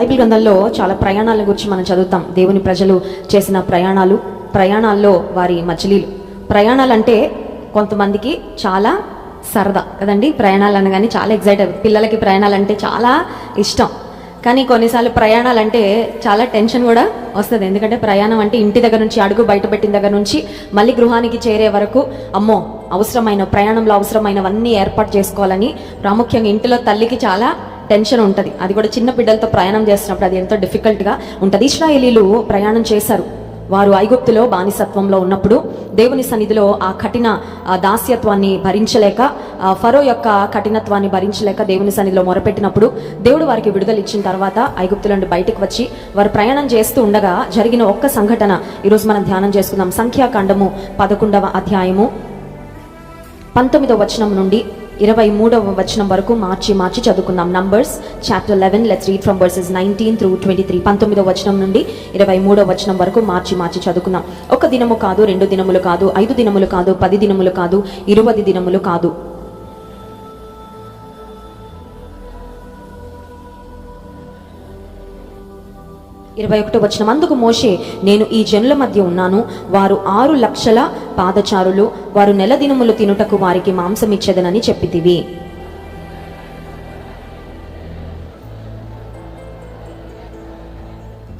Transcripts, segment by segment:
Bible గ్రంథంలో చాలా ప్రయాణాల గురించి మనం చదువుతాం. దేవుని ప్రజలు చేసిన ప్రయాణాలు ప్రయాణాల్లో వారి మచిలీలు ప్రయాణాలు అంటే కొంతమందికి చాలా సరదా కదండి? ప్రయాణాలు అనగానే చాలా ఎగ్జైట్ పిల్లలకి ప్రయాణాలు అంటే చాలా ఇష్టం. కానీ కొన్నిసార్లు ప్రయాణాలు అంటే చాలా టెన్షన్ కూడా వస్తుంది. ఎందుకంటే ప్రయాణం అంటే ఇంటి దగ్గర నుంచి అడుగు బయట పెట్టిన దగ్గర నుంచి మళ్ళీ గృహానికి చేరే వరకు అమ్మో అవసరమైన ప్రయాణంలో అవసరమైనవన్నీ ఏర్పాటు చేసుకోవాలని ప్రాముఖ్యంగా ఇంటిలో తల్లికి చాలా టెన్షన్ ఉంటుంది. అది కూడా చిన్న బిడ్డలతో ప్రయాణం చేస్తున్నప్పుడు అది ఎంతో డిఫికల్ట్గా ఉంటుంది. ఇస్రాయేలీలు ప్రయాణం చేశారు. వారు ఐగుప్తులో బానిసత్వంలో ఉన్నప్పుడు దేవుని సన్నిధిలో ఆ కఠిన దాస్యత్వాన్ని భరించలేక ఫరో యొక్క కఠినత్వాన్ని భరించలేక దేవుని సన్నిధిలో మొరపెట్టినప్పుడు దేవుడు వారికి విడుదల ఇచ్చిన తర్వాత ఐగుప్తుల నుండి బయటకు వచ్చి వారు ప్రయాణం చేస్తూ ఉండగా జరిగిన ఒక్క సంఘటన ఈరోజు మనం ధ్యానం చేసుకుందాం. సంఖ్యాకాండము పదకొండవ అధ్యాయము పంతొమ్మిదవ వచనం నుండి ఇరవై మూడవ వచనం వరకు మార్చి మార్చి చదువుకుందాం. Numbers chapter eleven let's read from verses nineteen through twenty three పంతొమ్మిదో వచనం నుండి ఇరవై మూడవ వచనం వరకు మార్చి మార్చి చదువుకుందాం. ఒక దినము కాదు రెండు దినములు కాదు ఐదు దినములు కాదు పది దినములు కాదు ఇరవై దినములు కాదు. ఇరవై ఒకటో వచ్చిన అందుకు మోషే నేను ఈ జనుల మధ్య ఉన్నాను. వారు ఆరు లక్షల పాదచారులు వారు నెల దినములు తినుటకు వారికి మాంసం ఇచ్చేదనని చెప్పితివి.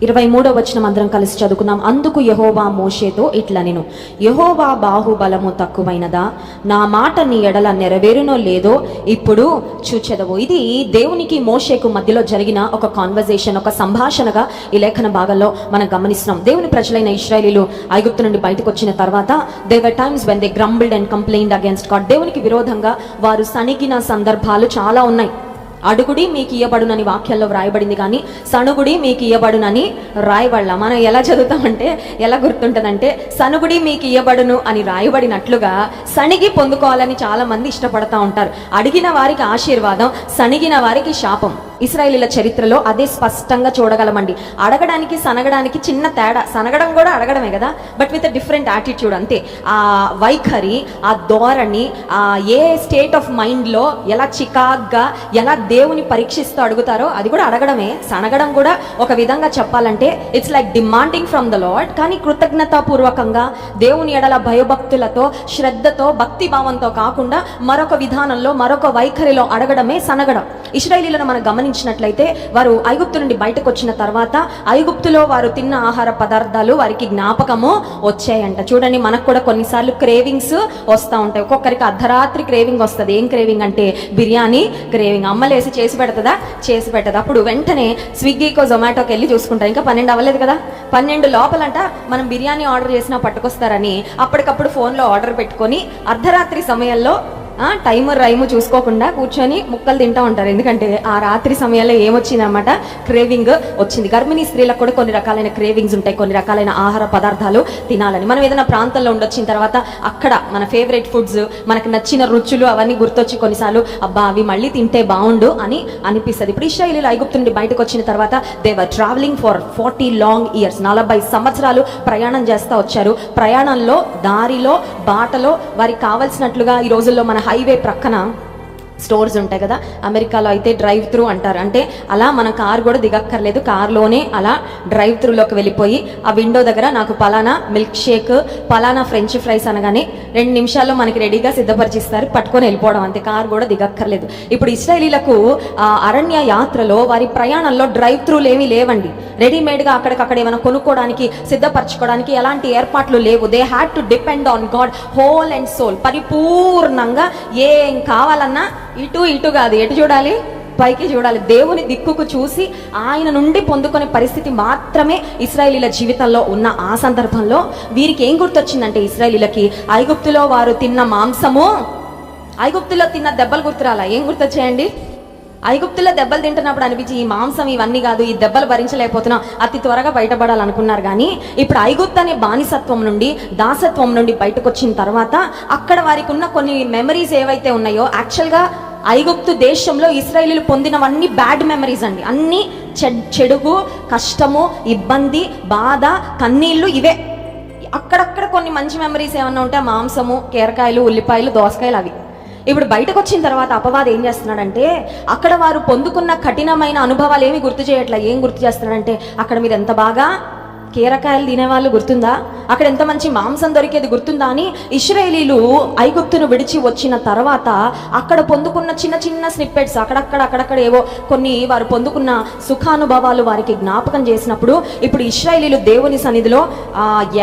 ఇరవై మూడో వచనం అందరం కలిసి చదువుకుందాం అందుకు యహోవా మోషేతో ఇట్లా నేను యహోవా బాహుబలము తక్కువైనదా? నా మాట నీ ఎడల నెరవేరునో లేదో ఇప్పుడు చూచెదవు. ఇది దేవునికి మోషేకు మధ్యలో జరిగిన ఒక కాన్వర్జేషన్ ఒక సంభాషణగా ఈ లేఖన భాగంలో మనం గమనిస్తున్నాం. దేవుని ప్రజలైన ఇస్రాయలీలు ఐగుప్తు నుండి బయటకు వచ్చిన తర్వాత they were times when they grumbled and complaint against God దేవునికి విరోధంగా వారు సణిగిన సందర్భాలు చాలా ఉన్నాయి. అడుగుడి మీకు ఇయ్యబడునని వాక్యాల్లో వ్రాయబడింది కానీ సనుగుడి మీకు ఇయ్యబడునని రాయబడలా. మనం ఎలా చదువుతామంటే ఎలా గుర్తుంటుందంటే సనుగుడి మీకు ఇయ్యబడును అని రాయబడినట్లుగా సనిగి పొందుకోవాలని చాలామంది ఇష్టపడతా ఉంటారు. అడిగిన వారికి ఆశీర్వాదం సనిగిన వారికి శాపం. ఇస్రాయేలీల చరిత్రలో అదే స్పష్టంగా చూడగలమండి. అడగడానికి సనగడానికి చిన్న తేడా. సనగడం కూడా అడగడమే కదా? బట్ విత్ డిఫరెంట్ యాటిట్యూడ్ అంతే. ఆ వైఖరి ఆ ధోరణి ఆ ఏ స్టేట్ ఆఫ్ మైండ్లో ఎలా చికాగ్గా ఎలా దేవుని పరీక్షిస్తూ అడుగుతారో అది కూడా అడగడమే. సనగడం కూడా ఒక విధంగా చెప్పాలంటే it's like demanding from the Lord కానీ కృతజ్ఞతాపూర్వకంగా దేవుని ఎడల భయభక్తులతో శ్రద్ధతో భక్తి భావంతో కాకుండా మరొక విధానంలో మరొక వైఖరిలో అడగడమే సనగడం. ఇస్రాయలీలను మనం గమనించినట్లయితే వారు ఐగుప్తు నుండి బయటకు వచ్చిన తర్వాత ఐగుప్తులో వారు తిన్న ఆహార పదార్థాలు వారికి జ్ఞాపకము వచ్చాయంట. చూడండి మనకు కూడా కొన్నిసార్లు క్రేవింగ్స్ వస్తూ ఉంటాయి. ఒక్కొక్కరికి అర్ధరాత్రి క్రేవింగ్ వస్తుంది. ఏం క్రేవింగ్ అంటే బిర్యానీ క్రేవింగ్. అమ్మలేసి చేసి పెడతదా? చేసి పెట్టదు అప్పుడు వెంటనే స్విగ్గీకో జొమాటోకి వెళ్ళి చూసుకుంటారు. ఇంకా పన్నెండు అవ్వలేదు కదా? పన్నెండు లోపలంట మనం బిర్యానీ ఆర్డర్ చేసినా పట్టుకొస్తారని అప్పటికప్పుడు ఫోన్లో ఆర్డర్ పెట్టుకొని అర్ధరాత్రి సమయంలో ఆ, టైమర్ రైము చూసుకోకుండా కూర్చొని ముక్కలు తింటూ ఉంటారు. ఎందుకంటే ఆ రాత్రి సమయంలో ఏమొచ్చిందన్నమాట? క్రేవింగ్ వచ్చింది. గర్భిణీ స్త్రీలకు కూడా కొన్ని రకాలైన క్రేవింగ్స్ ఉంటాయి. కొన్ని రకాలైన ఆహార పదార్థాలు తినాలని. మనం ఏదైనా ప్రాంతంలో ఉండొచ్చిన తర్వాత అక్కడ మన ఫేవరెట్ ఫుడ్స్ మనకు నచ్చిన రుచులు అవన్నీ గుర్తొచ్చి కొన్నిసార్లు అబ్బా అవి మళ్ళీ తింటే బాగుండు అని అనిపిస్తుంది. ఇప్పుడు ఇస్రాయిలీలు ఐగుప్తు నుండి బయటకు వచ్చిన తర్వాత they were travelling for forty long years నలభై సంవత్సరాలు ప్రయాణం చేస్తూ వచ్చారు. ప్రయాణంలో దారిలో బాటలో వారికి కావలసినట్లుగా ఈ రోజుల్లో మన హైవే ప్రక్కన స్టోర్స్ ఉంటాయి కదా అమెరికాలో అయితే డ్రైవ్ త్రూ అంటారు. అంటే అలా మన కార్ కూడా దిగక్కర్లేదు. కార్లోనే అలా డ్రైవ్ త్రూలోకి వెళ్ళిపోయి ఆ విండో దగ్గర నాకు పలానా మిల్క్ షేక్ పలానా ఫ్రెంచ్ ఫ్రైస్ అనగానే రెండు నిమిషాల్లో మనకి రెడీగా సిద్ధపరిచిస్తారు. పట్టుకొని వెళ్ళిపోవడం అంతే. కార్ కూడా దిగక్కర్లేదు. ఇప్పుడు ఇస్రాయలీలకు ఆ అరణ్య యాత్రలో వారి ప్రయాణంలో డ్రైవ్ త్రూలు ఏమీ లేవండి. రెడీమేడ్గా అక్కడికక్కడ ఏమైనా కొనుక్కోవడానికి సిద్ధపరచుకోవడానికి ఎలాంటి ఏర్పాట్లు లేవు. They had to depend on God whole and soul పరిపూర్ణంగా ఏం కావాలన్నా ఇటు ఇటు కాదు ఎటు చూడాలి? పైకి చూడాలి. దేవుని దిక్కుకు చూసి ఆయన నుండి పొందుకునే పరిస్థితి మాత్రమే ఇస్రాయేలీల జీవితంలో ఉన్న ఆ సందర్భంలో. వీరికి ఏం గుర్తొచ్చిందంటే ఇస్రాయేలీలకి ఐగుప్తులో వారు తిన్న మాంసము ఐగుప్తులో తిన్న దెబ్బలు గుర్తురాలా? ఏం గుర్తొచ్చాయండి? ఐగుప్తులో దెబ్బలు తింటున్నప్పుడు అనిపించి ఈ మాంసం ఇవన్నీ కాదు ఈ దెబ్బలు భరించలేకపోతున్నాం అతి త్వరగా బయటపడాలనుకున్నారు. కానీ ఇప్పుడు ఐగుప్తు అనే బానిసత్వం నుండి దాసత్వం నుండి బయటకు వచ్చిన తర్వాత అక్కడ వారికి ఉన్న కొన్ని మెమరీస్ ఏవైతే ఉన్నాయో యాక్చువల్గా ఐగుప్తు దేశంలో ఇస్రాయేలీలు పొందినవన్నీ బ్యాడ్ మెమరీస్ అండి. అన్నీ చెడ్ చెడుగు కష్టము ఇబ్బంది బాధ కన్నీళ్ళు ఇవే. అక్కడక్కడ కొన్ని మంచి మెమరీస్ ఏమన్నా ఉంటే మాంసము కీరకాయలు ఉల్లిపాయలు దోసకాయలు అవి. ఇప్పుడు బయటకు వచ్చిన తర్వాత అపవాది ఏం చేస్తున్నాడంటే అక్కడ వారు పొందుకున్న కఠినమైన అనుభవాలు ఏమి గుర్తు చేయట్లా ఏం గుర్తు చేస్తున్నాడంటే అక్కడ మీరు ఎంత బాగా కీరకాయలు తినేవాళ్ళు గుర్తుందా? అక్కడ ఎంత మంచి మాంసం దొరికేది గుర్తుందా అని ఇస్రాయేలీలు ఐగుప్తును విడిచి వచ్చిన తర్వాత అక్కడ పొందుకున్న చిన్న చిన్న స్నిప్పెట్స్ అక్కడక్కడ అక్కడక్కడ ఏవో కొన్ని వారు పొందుకున్న సుఖానుభవాలు వారికి జ్ఞాపకం చేసినప్పుడు ఇప్పుడు ఇస్రాయేలీలు దేవుని సన్నిధిలో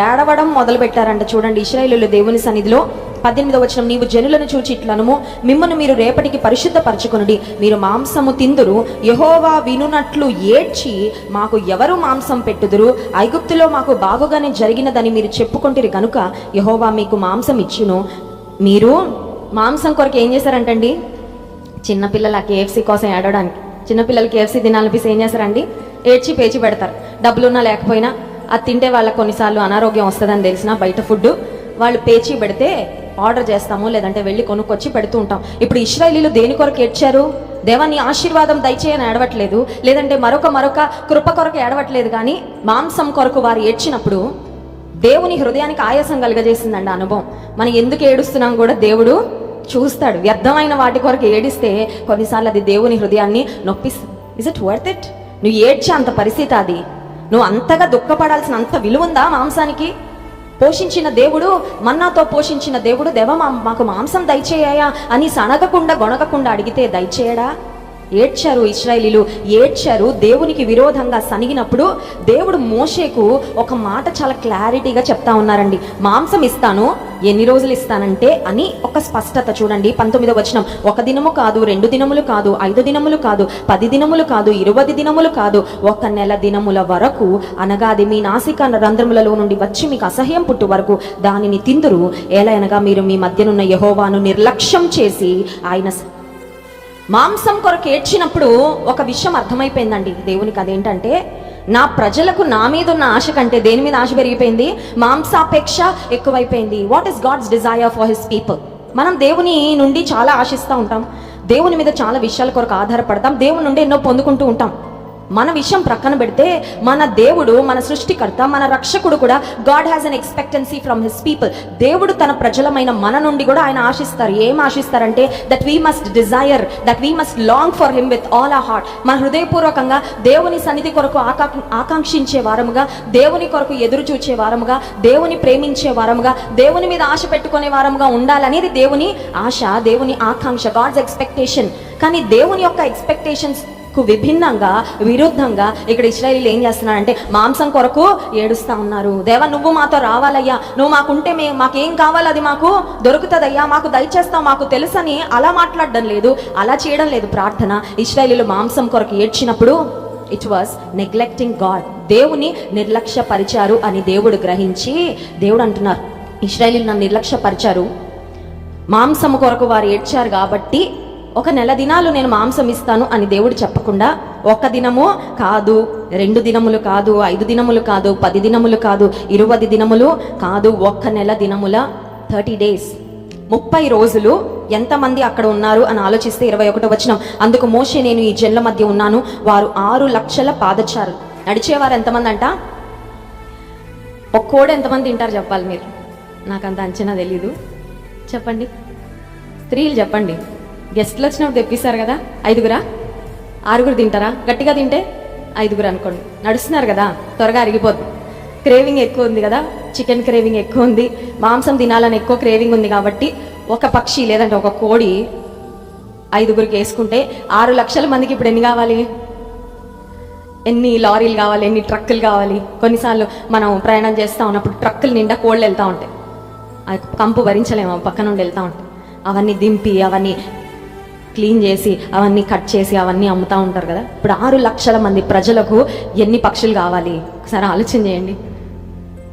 ఏడవడం మొదలుపెట్టారంట చూడండి ఇస్రాయేలీలు దేవుని సన్నిధిలో. పద్దెనిమిదవ వచనం నీవు జనులను చూచి ఇట్లనుము మిమ్మను మీరు రేపటికి పరిశుద్ధపరచుకొనుడి. మీరు మాంసము తిందురు యహోవా వినునట్లు ఏడ్చి మాకు ఎవరు మాంసం పెట్టుదురు? ఐగుప్తులో మాకు బాగుగానే జరిగినదని మీరు చెప్పుకుంటారు కనుక యహోవా మీకు మాంసం ఇచ్చును. మీరు మాంసం కొరకు ఏం చేశారంటండి? చిన్నపిల్లల కేఎఫ్సీ కోసం ఏడవడానికి చిన్నపిల్లలు కేఎఫ్సీ తినాలనిపిస్తే ఏం చేస్తారండి? ఏడ్చి పేచి పెడతారు. డబ్బులున్నా లేకపోయినా అది తింటే వాళ్ళకి కొన్నిసార్లు అనారోగ్యం వస్తుందని తెలిసిన బయట ఫుడ్ వాళ్ళు పేచి పెడితే ఆర్డర్ చేస్తాము లేదంటే వెళ్ళి కొనుక్కొచ్చి పెడుతూ ఉంటాం. ఇప్పుడు ఇస్రాయలీలు దేని కొరకు ఏడ్చారు? దేవాన్ని ఆశీర్వాదం దయచేయని ఏడవట్లేదు. లేదంటే మరొక మరొక కృప కొరకు ఏడవట్లేదు కానీ మాంసం కొరకు వారు ఏడ్చినప్పుడు దేవుని హృదయానికి ఆయాసం కలగజేసిందండి అనుభవం. మనం ఎందుకు ఏడుస్తున్నాం కూడా దేవుడు చూస్తాడు. వ్యర్థమైన వాటి కొరకు ఏడిస్తే కొన్నిసార్లు అది దేవుని హృదయాన్ని నొప్పిస్తుంది ఇస్ ఇట్ వర్త్ ఇట్ నువ్వు ఏడ్చే అంత పరిస్థితి అది. నువ్వు అంతగా దుఃఖపడాల్సిన అంత విలువ ఉందా మాంసానికి? పోషించిన దేవుడు మన్నాతో పోషించిన దేవుడు దేవ మా- మాకు మాంసం దయచేయ అని సనగకుండా గొనగకుండా అడిగితే దయచేయడా? ఏడ్చారు ఇస్రాయలీలు ఏడ్చారు దేవునికి విరోధంగా సనిగినప్పుడు దేవుడు మోషేకు ఒక మాట చాలా క్లారిటీగా చెప్తా ఉన్నారండి. మాంసం ఇస్తాను ఎన్ని రోజులు ఇస్తానంటే అని ఒక స్పష్టత చూడండి. పంతొమ్మిదో వచనం. ఒక దినము కాదు రెండు దినములు కాదు ఐదు దినములు కాదు పది దినములు కాదు ఇరవై దినములు కాదు ఒక నెల దినముల వరకు అనగా అది మీ నాసిక రంధ్రములలో నుండి వచ్చి మీకు అసహ్యం పుట్టు వరకు దానిని తిందురు. ఎలా అనగా మీరు మీ మధ్యనున్న యహోవాను నిర్లక్ష్యం చేసి ఆయన మాంసం కొరకు ఏడ్చినప్పుడు ఒక విషయం అర్థమైపోయిందండి. దేవునికి అదేంటంటే నా ప్రజలకు నా మీద ఉన్న ఆశ కంటే దేని మీద ఆశ పెరిగిపోయింది? మాంసాపేక్ష ఎక్కువైపోయింది. What is God's desire for his people మనం దేవుని నుండి చాలా ఆశిస్తూ ఉంటాం. దేవుని మీద చాలా విషయాల కొరకు ఆధారపడతాం. దేవుని నుండి ఎన్నో పొందుకుంటూ ఉంటాం. మన విషయం ప్రక్కన పెడితే మన దేవుడు మన సృష్టికర్త మన రక్షకుడు కూడా God has an expectancy from his people దేవుడు తన ప్రజలమైన మన నుండి కూడా ఆయన ఆశిస్తారు. ఏం ఆశిస్తారంటే that we must desire that we must long for him with all a heart మన హృదయపూర్వకంగా దేవుని సన్నిధి కొరకు ఆకా ఆకాంక్షించే వారముగా దేవుని కొరకు ఎదురు చూచే వారముగా దేవుని ప్రేమించే వారముగా దేవుని మీద ఆశ పెట్టుకునే వారముగా ఉండాలనేది దేవుని ఆశ దేవుని ఆకాంక్ష గాడ్స్ ఎక్స్పెక్టేషన్ కానీ దేవుని యొక్క ఎక్స్పెక్టేషన్స్ కు విభిన్నంగా విరుద్ధంగా ఇక్కడ ఇస్రాయలీలు ఏం చేస్తున్నారంటే మాంసం కొరకు ఏడుస్తా ఉన్నారు. దేవా నువ్వు మాతో రావాలయ్యా. నువ్వు మాకుంటే మే మాకేం కావాలి అది మాకు? దొరుకుతుందయ్యా. మాకు దయచేస్తావు మాకు తెలుసని అలా మాట్లాడడం లేదు అలా చేయడం లేదు ప్రార్థన. ఇస్రాయిలు మాంసం కొరకు ఏడ్చినప్పుడు ఇట్ వాస్ నెగ్లెక్టింగ్ గాడ్ దేవుని నిర్లక్ష్యపరిచారు అని దేవుడు గ్రహించి దేవుడు అంటున్నారు ఇస్రాయలీలు నన్ను నిర్లక్ష్యపరిచారు. మాంసము కొరకు వారు ఏడ్చారు కాబట్టి ఒక నెల దినాలు నేను మాంసం ఇస్తాను అని దేవుడు చెప్పకుండా ఒక దినము కాదు రెండు దినములు కాదు ఐదు దినములు కాదు పది దినములు కాదు ఇరవై దినములు కాదు ఒక్క నెల దినముల థర్టీ డేస్. ముప్పై రోజులు ఎంతమంది అక్కడ ఉన్నారు అని ఆలోచిస్తే ఇరవై ఒకటో వచ్చిన అందుకు మోసే నేను ఈ జన్ల మధ్య ఉన్నాను వారు ఆరు లక్షల పాదచారులు. నడిచేవారు ఎంతమంది అంట? ఒక్కోడు ఎంతమంది తింటారు చెప్పాలి మీరు? నాకు అంత అంచనా తెలీదు. చెప్పండి. స్త్రీలు చెప్పండి. గెస్ట్లు వచ్చినప్పుడు తెప్పిస్తారు కదా ఐదుగురా? ఆరుగురు తింటారా? గట్టిగా తింటే ఐదుగురు అనుకోండి. నడుస్తున్నారు కదా త్వరగా అరిగిపోద్దు. క్రేవింగ్ ఎక్కువ ఉంది కదా చికెన్ క్రేవింగ్ ఎక్కువ ఉంది మాంసం తినాలని ఎక్కువ క్రేవింగ్ ఉంది కాబట్టి ఒక పక్షి లేదంటే ఒక కోడి ఐదుగురికి వేసుకుంటే ఆరు లక్షల మందికి ఇప్పుడు ఎన్ని కావాలి? ఎన్ని లారీలు కావాలి ఎన్ని ట్రక్కులు కావాలి? కొన్నిసార్లు మనం ప్రయాణం చేస్తూ ఉన్నప్పుడు ట్రక్కులు నిండా కోళ్ళు వెళ్తూ ఉంటాయి. కంపు భరించలేము పక్కన నుండి వెళ్తూ ఉంటాయి. అవన్నీ దింపి అవన్నీ క్లీన్ చేసి అవన్నీ కట్ చేసి అవన్నీ అమ్ముతూ ఉంటారు కదా. ఇప్పుడు ఆరు లక్షల మంది ప్రజలకు ఎన్ని పక్షులు కావాలి? ఒకసారి ఆలోచన చేయండి.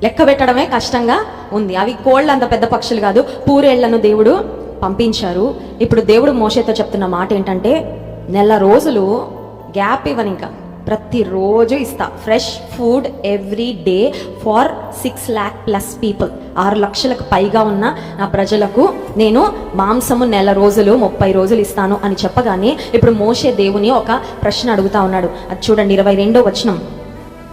లెక్క పెట్టడమే కష్టంగా ఉంది. అవి కోళ్ళు అంత పెద్ద పక్షులు కాదు. పూరేళ్ళను దేవుడు పంపించారు. ఇప్పుడు దేవుడు మోషేతో చెప్తున్న మాట ఏంటంటే నెల రోజులు గ్యాప్ ఇవ్వని ఇంకా ప్రతిరోజు ఇస్తా. Fresh food every day for six lakh plus people ఆరు లక్షలకు పైగా ఉన్న నా ప్రజలకు నేను మాంసము నెల రోజులు ముప్పై రోజులు ఇస్తాను అని చెప్పగానే ఇప్పుడు మోషే దేవుని ఒక ప్రశ్న అడుగుతా ఉన్నాడు. అది చూడండి ఇరవై రెండో వచనం.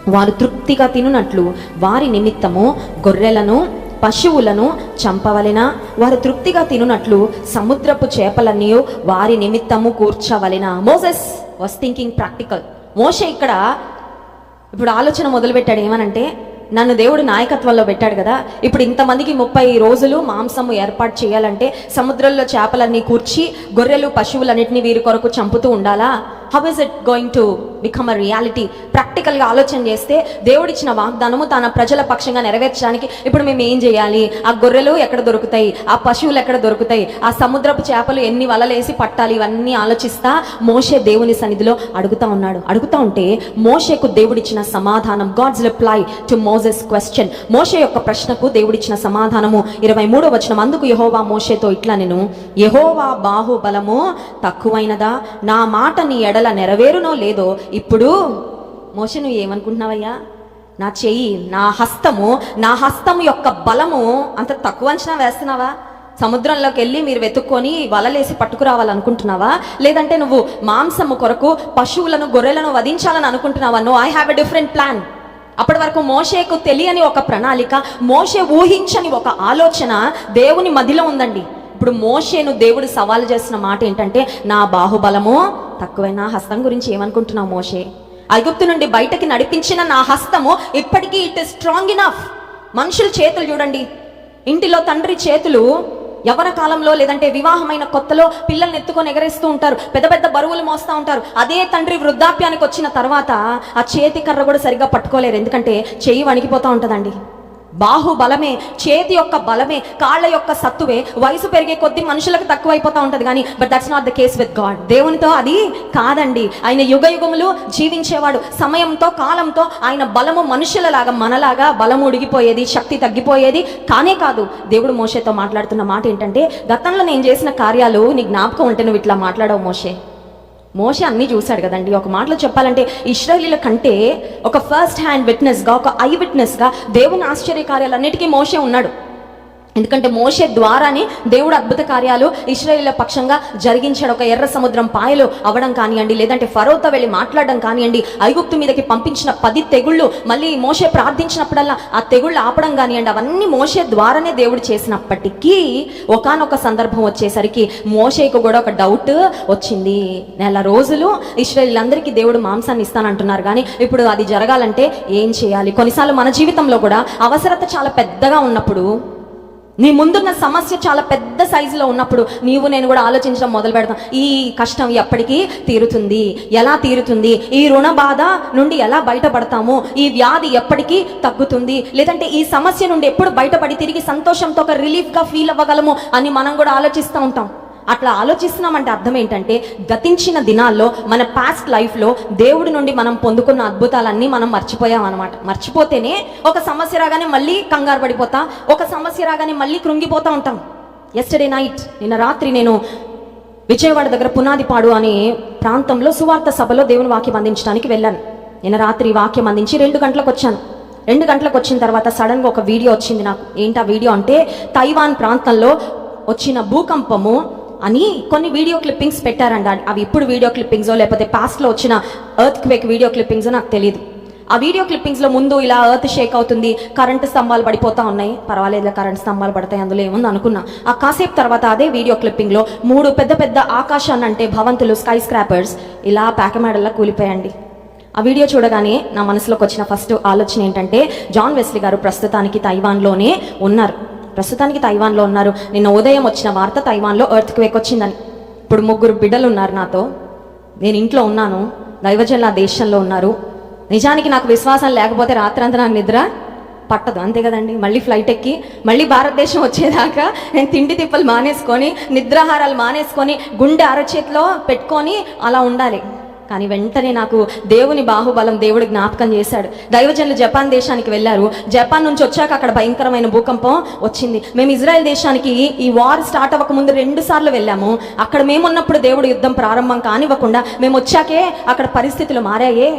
వారు తృప్తిగా తినునట్లు వారి నిమిత్తము గొర్రెలను పశువులను చంపవలెనా? వారు తృప్తిగా తినునట్లు సముద్రపు చేపలన్నీ వారి నిమిత్తము కూర్చవలెనా? మోసెస్ వాస్ థింకింగ్ ప్రాక్టికల్ మోషే ఇక్కడ ఇప్పుడు ఆలోచన మొదలుపెట్టాడు ఏమనంటే నన్ను దేవుడు నాయకత్వంలో పెట్టాడు కదా ఇప్పుడు ఇంతమందికి ముప్పై రోజులు మాంసము ఏర్పాటు చేయాలంటే సముద్రంలో చేపలన్నీ కూర్చి గొర్రెలు పశువులన్నింటినీ వీరి కొరకు చంపుతూ ఉండాలా? How is it going to become a reality ప్రాక్టికల్గా ఆలోచన చేస్తే దేవుడిచ్చిన వాగ్దానము తన ప్రజల పక్షంగా నెరవేర్చడానికి ఇప్పుడు మేము ఏం చేయాలి? ఆ గొర్రెలు ఎక్కడ దొరుకుతాయి? ఆ పశువులు ఎక్కడ దొరుకుతాయి? ఆ సముద్రపు చేపలు ఎన్ని వలలేసి పట్టాలి? ఇవన్నీ ఆలోచిస్తా మోషే దేవుని సన్నిధిలో అడుగుతా ఉన్నాడు. అడుగుతా ఉంటే మోషేకు దేవుడిచ్చిన సమాధానం God's reply to Moses question మోషే యొక్క ప్రశ్నకు దేవుడిచ్చిన సమాధానము ఇరవై మూడో వచనం. అందుకు యహోవా మోషేతో ఇట్లా నేను యహోవా బాహుబలము తక్కువైనదా? నా మాట నీ ఎడల నెరవేరునో లేదో ఇప్పుడు మోషే నువ్వు ఏమనుకుంటున్నావయ్యా? నా చెయ్యి నా హస్తము నా హస్తం యొక్క బలము అంత తక్కువ అంచనా వేస్తున్నావా? సముద్రంలోకి వెళ్ళి మీరు వెతుక్కొని వలలేసి పట్టుకురావాలనుకుంటున్నావా? లేదంటే నువ్వు మాంసము కొరకు పశువులను గొర్రెలను వధించాలని అనుకుంటున్నావా? No I have a different plan అప్పటి వరకు మోషేకు తెలియని ఒక ప్రణాళిక మోషే ఊహించని ఒక ఆలోచన దేవుని మదిలో ఉందండి. ఇప్పుడు మోషేను దేవుడు సవాలు చేసిన మాట ఏంటంటే నా బాహుబలము తక్కువైనా హస్తం గురించి ఏమనుకుంటున్నావు మోషే? ఐగుప్తు నుండి బయటకి నడిపించిన నా హస్తము ఇప్పటికీ ఇట్ ఇస్ స్ట్రాంగ్ ఇనఫ్ మనుషుల చేతులు చూడండి. ఇంటిలో తండ్రి చేతులు యవన కాలంలో లేదంటే వివాహమైన కొత్తలో పిల్లల్ని ఎత్తుకొని ఎగరేస్తూ ఉంటారు. పెద్ద పెద్ద బరువులు మోస్తూ ఉంటారు. అదే తండ్రి వృద్ధాప్యానికి వచ్చిన తర్వాత ఆ చేతి కర్ర కూడా సరిగ్గా పట్టుకోలేరు. ఎందుకంటే చెయ్యి వణికిపోతూ ఉంటుందండి. బాహు బలమే చేతి యొక్క బలమే కాళ్ళ యొక్క సత్తువే వయసు పెరిగే కొద్దీ మనుషులకు తక్కువైపోతూ ఉంటుంది కానీ but that's not the case with God దేవునితో అది కాదండి. ఆయన యుగ యుగములు జీవించేవాడు. సమయంతో కాలంతో ఆయన బలము మనుషులలాగా మనలాగా బలము ఉడిగిపోయేది శక్తి తగ్గిపోయేది కానే కాదు. దేవుడు మోషేతో మాట్లాడుతున్న మాట ఏంటంటే గతంలో నేను చేసిన కార్యాలు నీ జ్ఞాపకం ఉంటే నువ్వు ఇట్లా మాట్లాడవు మోషే. మోషే అన్నీ చూశాడు కదండి. ఒక మాటలో చెప్పాలంటే ఇస్రాయలీల కంటే ఒక ఫస్ట్ హ్యాండ్ విట్నెస్గా ఒక ఐ విట్నెస్గా దేవుని ఆశ్చర్య కార్యాలన్నిటికీ మోషే ఉన్నాడు. ఎందుకంటే మోషే ద్వారానే దేవుడు అద్భుత కార్యాలు ఇస్రాయేల్ పక్షంగా జరిగించాడు. ఒక ఎర్ర సముద్రం పాయలు అవడం కానివ్వండి లేదంటే ఫరోతో వెళ్ళి మాట్లాడడం కానివ్వండి ఐగుప్తు మీదకి పంపించిన పది తెగుళ్ళు మళ్ళీ మోషే ప్రార్థించినప్పుడల్లా ఆ తెగుళ్ళు ఆపడం కానివ్వండి అవన్నీ మోషే ద్వారానే దేవుడు చేసినప్పటికీ ఒకానొక సందర్భం వచ్చేసరికి మోసేకు కూడా ఒక డౌట్ వచ్చింది. నెల రోజులు ఇస్రాయేలీలందరికీ దేవుడు మాంసాన్ని ఇస్తానంటున్నారు. కానీ ఇప్పుడు అది జరగాలంటే ఏం చేయాలి? కొన్నిసార్లు మన జీవితంలో కూడా అవసరత చాలా పెద్దగా ఉన్నప్పుడు నీ ముందున్న సమస్య చాలా పెద్ద సైజులో ఉన్నప్పుడు నీవు నేను కూడా ఆలోచించడం మొదలు పెడతాం. ఈ కష్టం ఎప్పటికీ తీరుతుంది. ఎలా తీరుతుంది? ఈ రుణ బాధ నుండి ఎలా బయటపడతాము? ఈ వ్యాధి ఎప్పటికీ తగ్గుతుంది. లేదంటే ఈ సమస్య నుండి ఎప్పుడు బయటపడి తిరిగి సంతోషంతో ఒక రిలీఫ్గా ఫీల్ అవ్వగలము అని మనం కూడా ఆలోచిస్తూ ఉంటాం. అట్లా ఆలోచిస్తున్నామంటే అర్థం ఏంటంటే గతించిన దినాల్లో మన పాస్ట్ లైఫ్లో దేవుడి నుండి మనం పొందుకున్న అద్భుతాలన్నీ మనం మర్చిపోయాం అనమాట మర్చిపోతేనే ఒక సమస్య రాగానే మళ్ళీ కంగారు పడిపోతా ఒక సమస్య రాగానే మళ్ళీ కృంగిపోతూ ఉంటాం. ఎస్టర్డే నైట్ నిన్న రాత్రి నేను విజయవాడ దగ్గర పునాదిపాడు అనే ప్రాంతంలో సువార్త సభలో దేవుని వాక్యం అందించడానికి వెళ్ళాను. నిన్న రాత్రి వాక్యం అందించి రెండు గంటలకు వచ్చాను. రెండు గంటలకు వచ్చిన తర్వాత సడన్గా ఒక వీడియో వచ్చింది నాకు. ఏంటి ఆ వీడియో అంటే తైవాన్ ప్రాంతంలో వచ్చిన భూకంపము అని కొన్ని వీడియో క్లిప్పింగ్స్ పెట్టారండి అవి ఇప్పుడు వీడియో క్లిప్పింగ్సో లేకపోతే పాస్ట్లో వచ్చిన ఎర్త్ క్వేక్ వీడియో క్లిప్పింగ్స్ నాకు తెలియదు ఆ వీడియో క్లిప్పింగ్స్లో ముందు ఇలా ఎర్త్ షేక్ అవుతుంది కరెంటు స్తంభాలు పడిపోతా ఉన్నాయి. పర్వాలేదు కరెంటు స్తంభాలు పడతాయి అందులో ఏముంది అనుకున్నా. ఆ కాసేపు తర్వాత అదే వీడియో క్లిప్పింగ్లో మూడు పెద్ద పెద్ద ఆకాశాన్ని అంటే భవంతులు స్కై స్క్రాపర్స్ ఇలా ప్యాకమేడల్లా కూలిపోయండి. ఆ వీడియో చూడగానే నా మనసులోకి వచ్చిన ఫస్ట్ ఆలోచన ఏంటంటే జాన్ వెస్లీ గారు ప్రస్తుతానికి తైవాన్లోనే ఉన్నారు. ప్రస్తుతానికి తైవాన్లో ఉన్నారు. నిన్న ఉదయం వచ్చిన వార్త తైవాన్లో ఎర్త్ క్వేక్ వచ్చిందని. ఇప్పుడు ముగ్గురు బిడ్డలు ఉన్నారు నాతో. నేను ఇంట్లో ఉన్నాను. దైవజనులు దేశంలో ఉన్నారు. నిజానికి నాకు విశ్వాసం లేకపోతే రాత్రంతా నాకు నిద్ర పట్టదు. అంతే కదండి. మళ్ళీ ఫ్లైట్ ఎక్కి మళ్ళీ భారతదేశం వచ్చేదాకా నేను తిండి తిప్పలు మానేసుకొని నిద్రాహారాలు మానేసుకొని గుండె అరచేతిలో పెట్టుకొని అలా ఉండాలి. కానీ వెంటనే నాకు దేవుని బాహుబలం దేవుడు జ్ఞాపకం చేశాడు. దైవజనులు జపాన్ దేశానికి వెళ్ళారు. జపాన్ నుంచి వచ్చాక అక్కడ భయంకరమైన భూకంపం వచ్చింది. మేము ఇజ్రాయెల్ దేశానికి ఈ వార్ స్టార్ట్ అవ్వక ముందు రెండు సార్లు వెళ్ళాము. అక్కడ మేమున్నప్పుడు దేవుడు యుద్ధం ప్రారంభం కానివ్వకుండా మేము వచ్చాకే అక్కడ పరిస్థితులు మారాయే.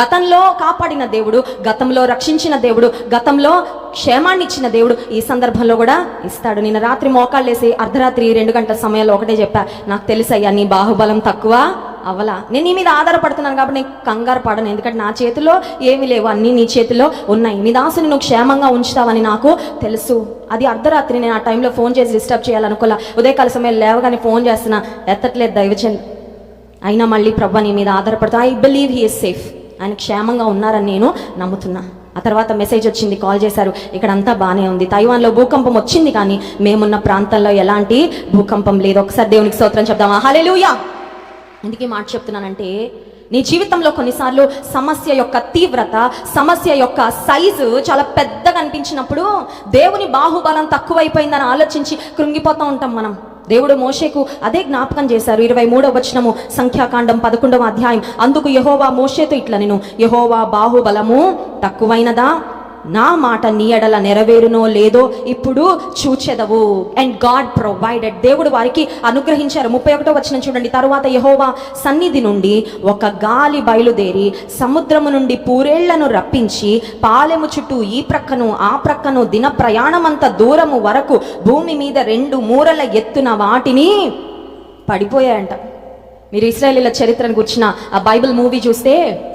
గతంలో కాపాడిన దేవుడు గతంలో రక్షించిన దేవుడు గతంలో క్షేమాన్ని ఇచ్చిన దేవుడు ఈ సందర్భంలో కూడా ఇస్తాడు. నిన్న రాత్రి మోకాళ్ళేసి అర్ధరాత్రి రెండు గంటల సమయంలో ఒకటే చెప్పా నాకు తెలుసయ్యా నీ బాహుబలం తక్కువ అవలా. నేను నీ మీద ఆధారపడుతున్నాను కాబట్టి నేను కంగారు పడను. ఎందుకంటే నా చేతిలో ఏమీ లేవు. అన్నీ నీ చేతిలో ఉన్నాయి. నీ దాసుని నువ్వు క్షేమంగా ఉంచుతావని నాకు తెలుసు. అది అర్ధరాత్రి నేను ఆ టైంలో ఫోన్ చేసి డిస్టర్బ్ చేయాలనుకోలే. ఉదయకాల సమయం లేవగానే ఫోన్ చేస్తున్నా. ఎత్తట్లేదు దైవచన్. అయినా మళ్ళీ ప్రభా నీ మీద ఆధారపడుతూ I believe he is safe ఆయన క్షేమంగా ఉన్నారని నేను నమ్ముతున్నా. ఆ తర్వాత మెసేజ్ వచ్చింది. కాల్ చేశారు. ఇక్కడ అంతా బాగానే ఉంది. తైవాన్లో భూకంపం వచ్చింది కానీ మేమున్న ప్రాంతంలో ఎలాంటి భూకంపం లేదు. ఒకసారి దేవునికి స్తోత్రం చెప్దామా? హల్లెలూయా ఇందుకే మాట చెప్తున్నానంటే నీ జీవితంలో కొన్నిసార్లు సమస్య యొక్క తీవ్రత సమస్య యొక్క సైజు చాలా పెద్దగా అనిపించినప్పుడు దేవుని బాహుబలం తక్కువైపోయిందని ఆలోచించి కృంగిపోతూ ఉంటాం మనం. దేవుడు మోషేకు అదే జ్ఞాపకం చేశారు. ఇరవై మూడవ వచనము సంఖ్యాకాండం పదకొండవ అధ్యాయం. అందుకు యహోవా మోషేతో ఇట్లా నేను యహోవా బాహుబలము తక్కువైనదా? నా మాట నీ ఎడల నెరవేరునో లేదో ఇప్పుడు చూచెదవు. అండ్ గాడ్ ప్రొవైడెడ్ దేవుడు వారికి అనుగ్రహించారు. ముప్పై ఒకటో వచ్చిన చూడండి. తరువాత యహోవా సన్నిధి నుండి ఒక గాలి బయలుదేరి సముద్రము నుండి పూరేళ్ళను రప్పించి పాలెము చుట్టూ ఈ ప్రక్కను ఆ ప్రక్కను దిన ప్రయాణమంత దూరము వరకు భూమి మీద రెండు మూరల ఎత్తున వాటిని పడిపోయాయంట. మీరు ఇస్రాయలీల చరిత్రను గుర్చిన ఆ బైబిల్ మూవీ చూస్తే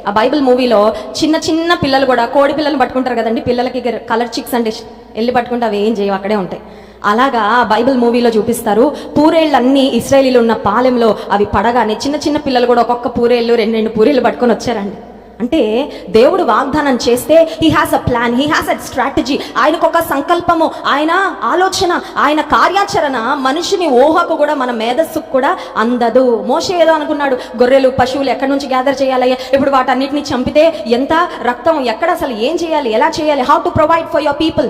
ఆ బైబిల్ మూవీలో చిన్న చిన్న పిల్లలు కూడా కోడి పిల్లలు పట్టుకుంటారు కదండి పిల్లలకి కలర్ చిక్స్ అంటే వెళ్ళి పట్టుకుంటే అవి ఏం చేయవు అక్కడే ఉంటాయి. అలాగా ఆ బైబిల్ మూవీలో చూపిస్తారు పూరేళ్ళన్నీ ఇస్రాయలీలు ఉన్న పాలెంలో అవి పడగానే చిన్న చిన్న పిల్లలు కూడా ఒక్కొక్క పూరేళ్ళు రెండు రెండు పూరేళ్ళు పట్టుకొని వచ్చారండి. అంటే దేవుడు వాగ్దానం చేస్తే he has a plan he has a strategy ఆయనకు ఒక సంకల్పము ఆయన ఆలోచన ఆయన కార్యాచరణ మనిషిని ఊహకు కూడా మన మేధస్సుకు కూడా అందదు. మోసే ఏదో అనుకున్నాడు గొర్రెలు పశువులు ఎక్కడి నుంచి గ్యాదర్ చేయాలయ్యా? ఇప్పుడు వాటన్నిటిని చంపితే ఎంత రక్తం ఎక్కడ అసలు ఏం చేయాలి ఎలా చేయాలి? How to provide for your people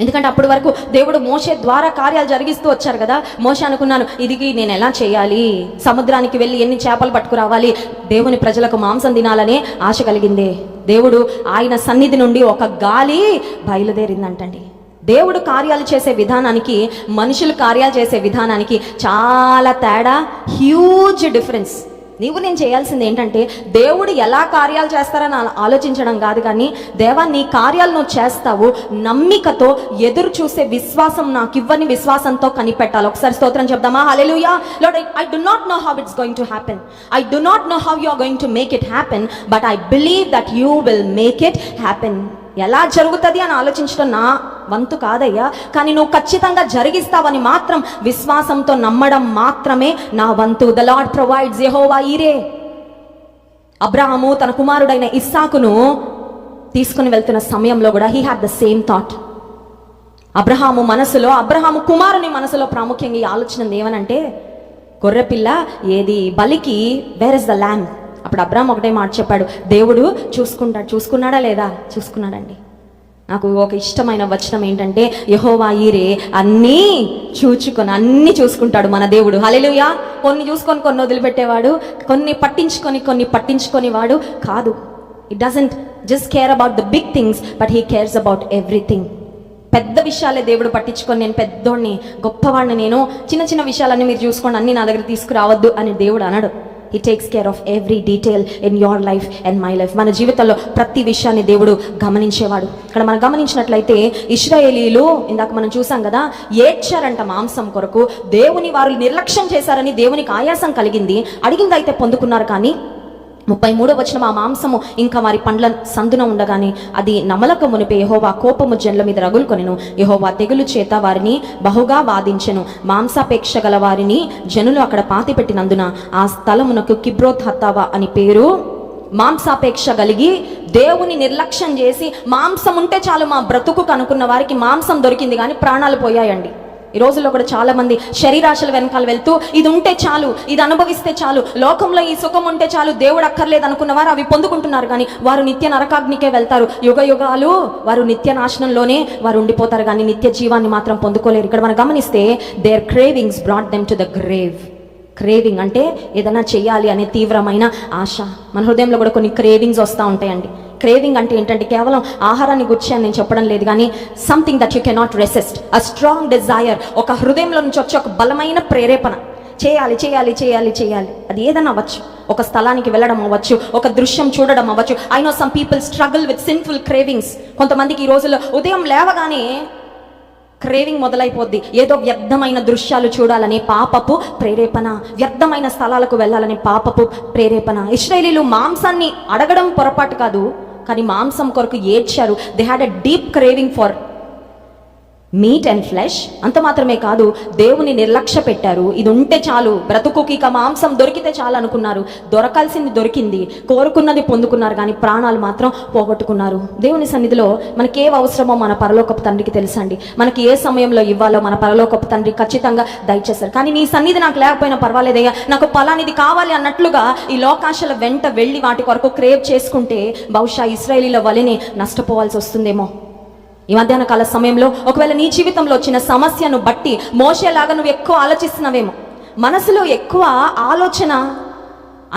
ఎందుకంటే అప్పటి వరకు దేవుడు మోసే ద్వారా కార్యాలు జరిగిస్తూ వచ్చారు కదా. మోసే అనుకున్నాను ఇది నేను ఎలా చేయాలి? సముద్రానికి వెళ్ళి ఎన్ని చేపలు పట్టుకురావాలి? దేవుని ప్రజలకు మాంసం తినాలనే ఆశ కలిగిందే. దేవుడు ఆయన సన్నిధి నుండి ఒక గాలి బయలుదేరిందంటండి. దేవుడు కార్యాలు చేసే విధానానికి మనుషులు కార్యాలు చేసే విధానానికి చాలా తేడా హ్యూజ్ డిఫరెన్స్ నీవు నేను చేయాల్సింది ఏంటంటే దేవుడు ఎలా కార్యాలు చేస్తారని ఆలోచించడం కాదు కానీ దేవా నీ కార్యాలు నువ్వు చేస్తావు. నమ్మికతో ఎదురు చూసే విశ్వాసం నాకు ఇవ్వని విశ్వాసంతో కనిపెట్టాలి. ఒకసారి స్తోత్రం చెప్దామా? Hallelujah Lord I do not know how it's going to happen I do not know how you are going to make it happen but I believe that you will make it happen ఎలా జరుగుతుంది అని ఆలోచించడం నా వంతు కాదయ్యా. కానీ నువ్వు ఖచ్చితంగా జరిగిస్తావని మాత్రం విశ్వాసంతో నమ్మడం మాత్రమే నా వంతు. ద లాడ్ ప్రొవైడ్స్ యహోవా ఈరే అబ్రాహము తన కుమారుడైన ఇస్సాకును తీసుకుని వెళ్తున్న సమయంలో కూడా he had the same thought Abraham మనసులో అబ్రహాము కుమారుని మనసులో ప్రాముఖ్యంగా ఈ ఆలోచన ఏమనంటే గొర్రెపిల్ల ఏది బలికి వేర్ ఇస్ ద ల్యాండ్ అప్పుడు అబ్రామ్ ఒకటే మాట చెప్పాడు దేవుడు చూసుకుంటాడు చూసుకున్నాడా లేదా? చూసుకున్నాడండి. నాకు ఒక ఇష్టమైన వచనం ఏంటంటే యహోవా ఈరే అన్నీ చూచుకొని అన్నీ చూసుకుంటాడు మన దేవుడు. హలెలుయా కొన్ని చూసుకొని కొన్ని వదిలిపెట్టేవాడు కొన్ని పట్టించుకొని కొన్ని పట్టించుకొని వాడు కాదు. It doesn't just care about the big things but he cares about everything పెద్ద విషయాలే దేవుడు పట్టించుకొని నేను పెద్దోడిని గొప్పవాడిని నేను చిన్న చిన్న విషయాలన్నీ మీరు చూసుకోండి అన్ని నా దగ్గర తీసుకురావద్దు అని దేవుడు అనడు. He takes care of every detail in your life and my life మన జీవితంలో ప్రతి విషయాన్ని దేవుడు గమనించేవాడు. ఇక్కడ మనం గమనించినట్లయితే ఇస్రాయేలీలు ఇందాక మనం చూసాం కదా ఏడ్చారంట మాంసం కొరకు దేవుని వారు నిర్లక్ష్యం చేశారని దేవునికి ఆయాసం కలిగింది. అడిగింది అయితే పొందుకున్నారు కానీ ముప్పై మూడో వచ్చిన ఆ మాంసము ఇంకా వారి పండ్ల సందున ఉండగానే అది నమలక మునిపే యహోవా కోపము జన్ల మీద రగులుకొనెను. యహోవా తెగులు చేత వారిని బహుగా వాదించెను. మాంసాపేక్ష గల వారిని జనులు అక్కడ పాతి పెట్టినందున ఆ స్థలమునకు కిబ్రోత్ హత్తావా అని పేరు. మాంసాపేక్ష కలిగి దేవుని నిర్లక్ష్యం చేసి మాంసం ఉంటే చాలు మా బ్రతుకు కనుక్కున్న వారికి మాంసం దొరికింది కానీ ప్రాణాలు పోయాయండి. ఈ రోజుల్లో కూడా చాలా మంది శరీరాశల వెనకాల వెళ్తూ ఇది ఉంటే చాలు ఇది అనుభవిస్తే చాలు లోకంలో ఈ సుఖం ఉంటే చాలు దేవుడు అక్కర్లేదు అనుకున్న వారు అవి పొందుకుంటున్నారు. కానీ వారు నిత్య నరకాగ్నికే వెళ్తారు. యుగ యుగాలు వారు నిత్య నాశనంలోనే వారు ఉండిపోతారు. కానీ నిత్య జీవాన్ని మాత్రం పొందుకోలేరు. ఇక్కడ మనం గమనిస్తే their cravings brought them to the grave craving అంటే ఏదైనా చేయాలి అనే తీవ్రమైన ఆశ. మన హృదయంలో కూడా కొన్ని క్రేవింగ్స్ వస్తూ ఉంటాయండి. క్రేవింగ్ అంటే ఏంటంటే కేవలం ఆహారాన్ని గుర్చి అని నేను చెప్పడం లేదు కానీ something that you cannot resist a strong desire ఒక హృదయంలో నుంచి వచ్చే ఒక బలమైన ప్రేరేపణ. చేయాలి చేయాలి చేయాలి చేయాలి. అది ఏదైనా అవ్వచ్చు. ఒక స్థలానికి వెళ్ళడం అవ్వచ్చు ఒక దృశ్యం చూడడం అవ్వచ్చు. I know some people struggle with sinful cravings కొంతమందికి ఈ రోజుల్లో ఉదయం లేవగానే క్రేవింగ్ మొదలైపోద్ది. ఏదో వ్యర్థమైన దృశ్యాలు చూడాలని పాపపు ప్రేరేపణ వ్యర్థమైన స్థలాలకు వెళ్ళాలని పాపపు ప్రేరేపణ. ఇస్రాయేలీలు మాంసాన్ని అడగడం పొరపాటు కాదు. కానీ మాంసం కొరకు ఏడ్చారు. They had a deep craving for meat and flesh. అంత మాత్రమే కాదు దేవుని నిర్లక్ష్య పెట్టారు. ఇది ఉంటే చాలు బ్రతుకుకి ఇక మాంసం దొరికితే చాలు అనుకున్నారు. దొరకాల్సింది దొరికింది కోరుకున్నది పొందుకున్నారు కానీ ప్రాణాలు మాత్రం పోగొట్టుకున్నారు. దేవుని సన్నిధిలో మనకి ఏ అవసరమో మన పరలోకపు తండ్రికి తెలుసండి. మనకి ఏ సమయంలో ఇవ్వాలో మన పరలోకపు తండ్రి ఖచ్చితంగా దయచేస్తారు. కానీ నీ సన్నిధి నాకు లేకపోయినా పర్వాలేదయ్యా నాకు పలానిది కావాలి అన్నట్లుగా ఈ లోకాశల వెంట వెళ్ళి వాటి కొరకు క్రేవ్ చేసుకుంటే బహుశా ఇస్రాయేలీల వలెనే నష్టపోవాల్సి వస్తుందేమో. ఈ మధ్యాహ్న కాల సమయంలో ఒకవేళ నీ జీవితంలో వచ్చిన సమస్యను బట్టి మోసేలాగా నువ్వు ఎక్కువ ఆలోచిస్తున్నావేమో. మనసులో ఎక్కువ ఆలోచన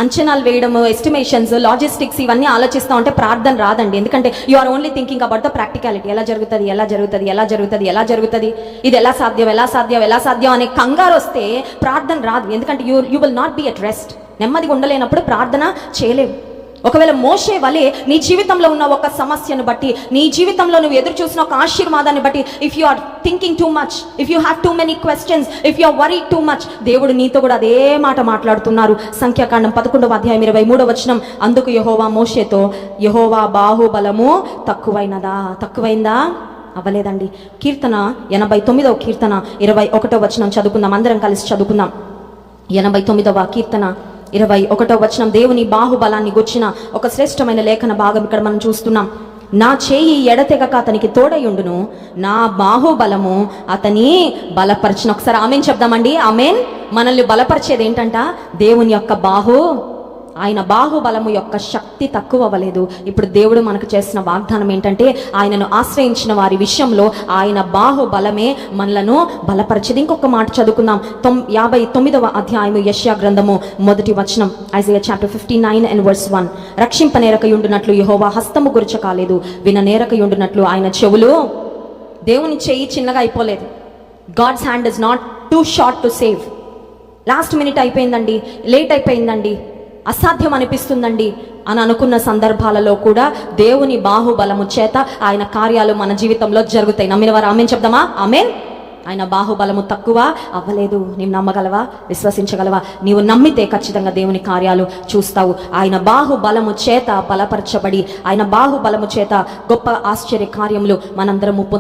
అంచనాలు వేయడము ఎస్టిమేషన్స్ లాజిస్టిక్స్ ఇవన్నీ ఆలోచిస్తా ఉంటే ప్రార్థన రాదండి. ఎందుకంటే you are only thinking about the practicality ఎలా జరుగుతుంది ఎలా జరుగుతుంది ఎలా జరుగుతుంది ఎలా జరుగుతుంది ఇది ఎలా సాధ్యం ఎలా సాధ్యం ఎలా సాధ్యం అనే కంగారు వస్తే ప్రార్థన రాదు. ఎందుకంటే you you will not be at rest నెమ్మదిగా ఉండలేనప్పుడు ప్రార్థన చేయలేవు. ఒకవేళ మోసే వలె నీ జీవితంలో ఉన్న ఒక సమస్యను బట్టి నీ జీవితంలో నువ్వు ఎదురు చూసిన ఒక ఆశీర్వాదాన్ని బట్టి if you are thinking too much if you have too many questions if you are worry too much దేవుడు నీతో కూడా అదే మాట మాట్లాడుతున్నారు. సంఖ్యాకాండం పదకొండవ అధ్యాయం ఇరవై మూడవ వచనం. అందుకు యహోవా మోషేతో యహోవా బాహుబలము తక్కువైనదా? తక్కువైందా? అవ్వలేదండి. కీర్తన ఎనభై తొమ్మిదవ కీర్తన ఇరవై ఒకటో వచనం చదువుకుందాం. అందరం కలిసి చదువుకుందాం. ఎనభై తొమ్మిదవ కీర్తన. ఇరవై ఒకటో వచనం దేవుని బాహుబలాన్ని గుచ్చిన ఒక శ్రేష్టమైన లేఖన భాగం ఇక్కడ మనం చూస్తున్నాం. నా చేయి ఎడతెగక అతనికి తోడయుండును నా బాహుబలము అతని బలపరిచిన. ఒకసారి ఆమెన్ చెప్దామండి. ఆమెన్. మనల్ని బలపరిచేది ఏంటంట దేవుని యొక్క బాహు ఆయన బాహుబలము యొక్క శక్తి తక్కువ అవ్వలేదు. ఇప్పుడు దేవుడు మనకు చేసిన వాగ్దానం ఏంటంటే ఆయనను ఆశ్రయించిన వారి విషయంలో ఆయన బాహుబలమే మనలను బలపరిచేది. ఇంకొక మాట చదువుకుందాం. తొమ్ యాభై తొమ్మిదవ అధ్యాయము యష్యా గ్రంథము మొదటి వచనం. Isaiah chapter fifty nine and verse one రక్షింపనేరకయుండునట్లు యహోవా హస్తము గురిచ కాలేదు. విననేరకయుండునట్లు ఆయన చెవులు దేవుని చెయ్యి చిన్నగా అయిపోలేదు. God's hand is not too short to save last minute అయిపోయిందండి. లేట్ అయిపోయిందండి. అసాధ్యం అనిపిస్తుందండి అని అనుకున్న సందర్భాలలో కూడా దేవుని బాహుబలము చేత ఆయన కార్యాలు మన జీవితంలో జరుగుతాయి. నమ్మిన వారు ఆమెన్ చెప్దామా? ఆమెన్. ఆయన బాహుబలము తక్కువ అవ్వలేదు. నీవు నమ్మగలవా? విశ్వసించగలవా? నీవు నమ్మితే ఖచ్చితంగా దేవుని కార్యాలు చూస్తావు. ఆయన బాహుబలము చేత బలపరచబడి ఆయన బాహుబలము చేత గొప్ప ఆశ్చర్య కార్యములు మనందరము